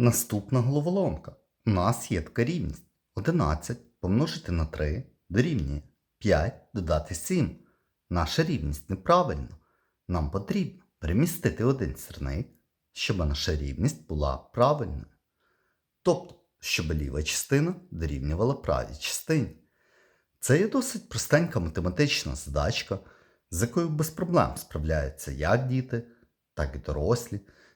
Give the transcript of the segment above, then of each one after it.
Наступна головоломка. У нас є така рівність. 11 помножити на 3 дорівнює 5 додати 7. Наша рівність неправильна. Нам потрібно перемістити один сірник, щоб наша рівність була правильною. Тобто, щоб ліва частина дорівнювала правій частині. Це є досить простенька математична задачка, з якою без проблем справляються як діти, так і дорослі.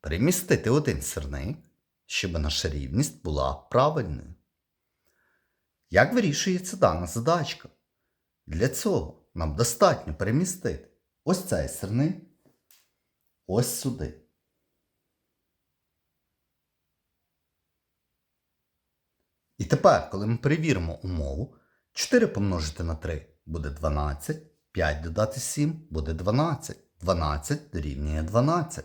перемістити один сирник, щоб наша рівність була правильною. Як вирішується дана задачка? Для цього нам достатньо перемістити ось цей сирник ось сюди. І тепер, коли ми перевіримо умову, 4 помножити на 3 буде 12, 5 додати 7 буде 12. 12 дорівнює 12.